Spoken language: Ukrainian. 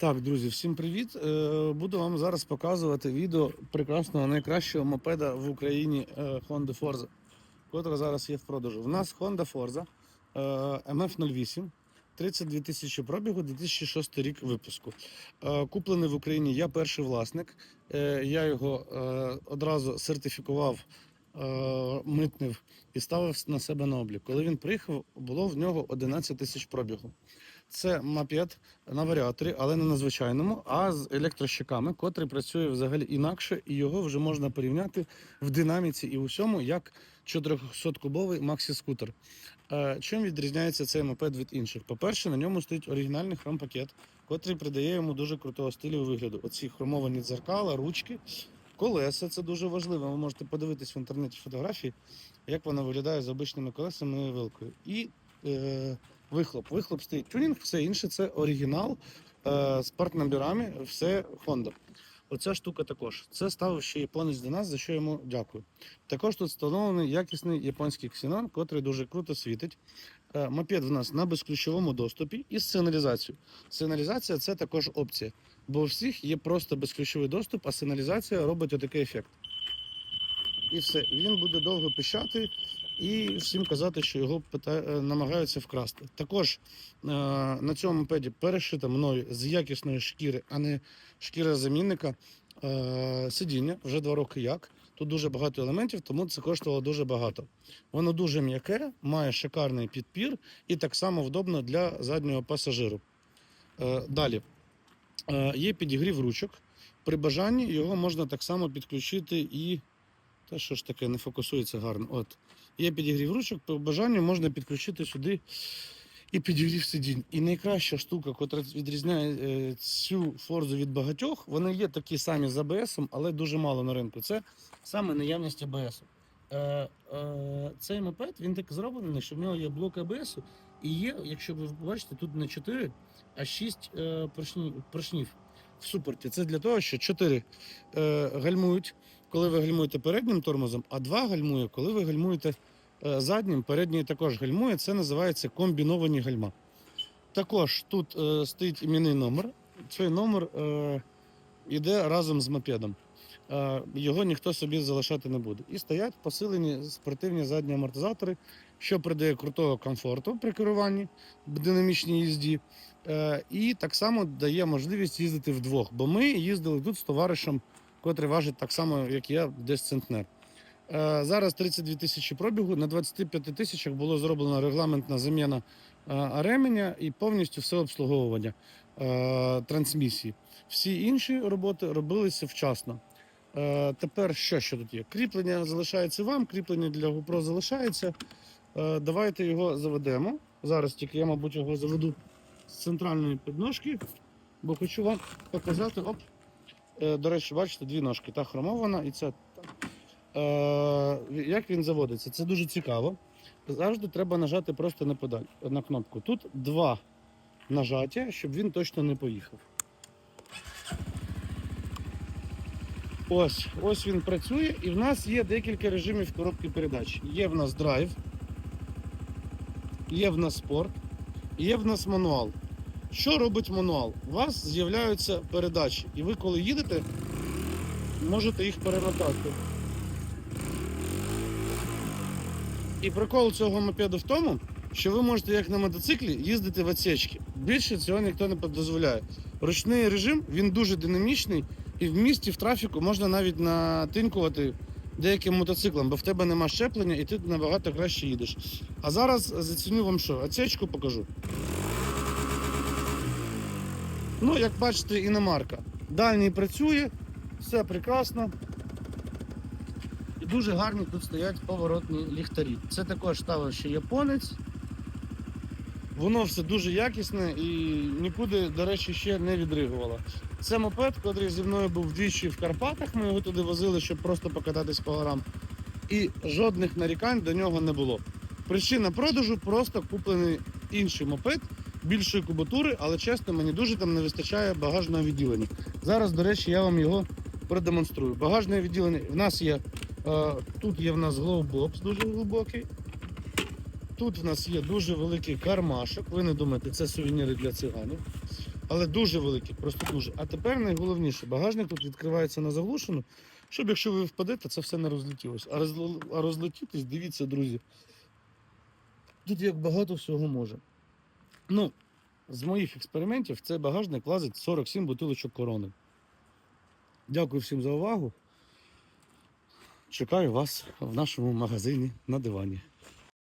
Так, друзі, всім привіт. Е, Буду вам зараз показувати відео прекрасного найкращого мопеда в Україні е, Honda Forza, котра зараз є в продажу. У нас Honda Forza е, MF08, 32 тисячі пробігу, 2006 рік випуску. Куплений в Україні я перший власник. Я його одразу сертифікував, митнив і ставив на себе на облік. Коли він приїхав, було в нього 11 тисяч пробігу. Це мопед на варіаторі, але не на звичайному, а з електрощиками, котрий працює взагалі інакше, і його вже можна порівняти в динаміці і усьому як 400-кубовий максі-скутер. Е, Чим відрізняється цей мопед від інших? По-перше, на ньому стоїть оригінальний хром-пакет, котрий придає йому дуже крутого стилю вигляду. Оці хромовані дзеркала, ручки, колеса це дуже важливо. Ви можете подивитись в інтернеті фотографії, як воно виглядає з обичними колесами і вилкою. І е, вихлоп. Вихлоп стоїть тюнінг, все інше це оригінал е, з партнабірами, все Honda. Оця штука також. Це ставив ще японець до нас, за що йому дякую. Також тут встановлений якісний японський ксенон, котрий дуже круто світить. Е, Мопед в нас на безключовому доступі і з сигналізацією. Сигналізація це також опція. Бо у всіх є просто безключовий доступ, а сигналізація робить отакий ефект. І все. Він буде довго пищати і всім казати, що його е, намагаються вкрасти. Також е, на цьому мопеді перешита мною з якісної шкіри, а не шкіра замінника. Е, сидіння вже два роки як. Тут дуже багато елементів, тому це коштувало дуже багато. Воно дуже м'яке, має шикарний підпір і так само вдобно для заднього пасажиру. Далі є підігрів ручок. При бажанні його можна так само підключити і. Та що ж таке, не фокусується гарно. От. Є підігрів ручок, по бажанню можна підключити сюди і підігрів сидінь. І найкраща штука, яка відрізняє е, цю форзу від багатьох, вони є такі самі з АБС, але дуже мало на ринку. Це саме наявність АБС. Е, е, цей мопед він так зроблений, що в нього є блок АБС, і є, якщо ви бачите, тут не 4, а 6 е, поршні, поршнів в супорті. Це для того, що 4 е, гальмують, коли ви гальмуєте переднім тормозом, а 2 гальмує, коли ви гальмуєте е, заднім, передній також гальмує. Це називається комбіновані гальма. Також тут е, стоїть іменний номер. Цей номер е, йде разом з мопедом. Е, його ніхто собі залишати не буде. І стоять посилені спортивні задні амортизатори, що придає крутого комфорту при керуванні в динамічній їзді. Е, і так само дає можливість їздити вдвох. Бо ми їздили тут з товаришем, котрий важить так само, як я, десь центнер. Е, Зараз 32 тисячі пробігу. На 25 тисячах було зроблена регламентна заміна е, ременя і повністю все обслуговування е, трансмісії. Всі інші роботи робилися вчасно. Тепер що, що тут є? Кріплення залишається вам, кріплення для GoPro залишається. Давайте його заведемо. Зараз тільки я, мабуть, його заведу з центральної підножки, бо хочу вам показати. Оп. Е, До речі, бачите, дві ножки. Та хромована і ця. Е, Як він заводиться? Це дуже цікаво. Завжди треба нажати просто на педаль на кнопку. Тут два нажаття, щоб він точно не поїхав. Ось, ось він працює, і в нас є декілька режимів коробки передач. Є в нас драйв, є в нас спорт, є в нас мануал. Що робить мануал? У вас з'являються передачі, і ви, коли їдете, можете їх перемотати. І прикол цього мопеду в тому, що ви можете, як на мотоциклі, їздити в отсечки. Більше цього ніхто не дозволяє. Ручний режим він дуже динамічний, і в місті в трафіку можна навіть натинкувати деяким мотоциклам, бо в тебе нема щеплення і ти набагато краще їдеш. А зараз заціню вам що, отсечку покажу. Ну, як бачите, іномарка. Дальній працює, все прекрасно. І дуже гарні тут стоять поворотні ліхтарі. Це також ставив ще японець. Воно все дуже якісне і нікуди, до речі, ще не відригувало. Це мопед, який зі мною був двічі в Карпатах. Ми його туди возили, щоб просто покататись по горам. І жодних нарікань до нього не було. Причина продажу просто куплений інший мопед більшої кубатури, але чесно, мені дуже там не вистачає багажного відділення. Зараз, до речі, я вам його продемонструю. Багажне відділення в нас є. е, тут є в нас глоубокс дуже глибокий. Тут в нас є дуже великий кармашок. Ви не думаєте, це сувеніри для циганів. Але дуже великий, просто дуже. А тепер найголовніше, багажник тут відкривається на заглушену, щоб якщо ви впадете, це все не розлетілося. А, розлетітись, дивіться, друзі. Тут як багато всього може. Ну, з моїх експериментів в цей багажник влазить 47 бутилочок корони. Дякую всім за увагу. Чекаю вас в нашому магазині на дивані.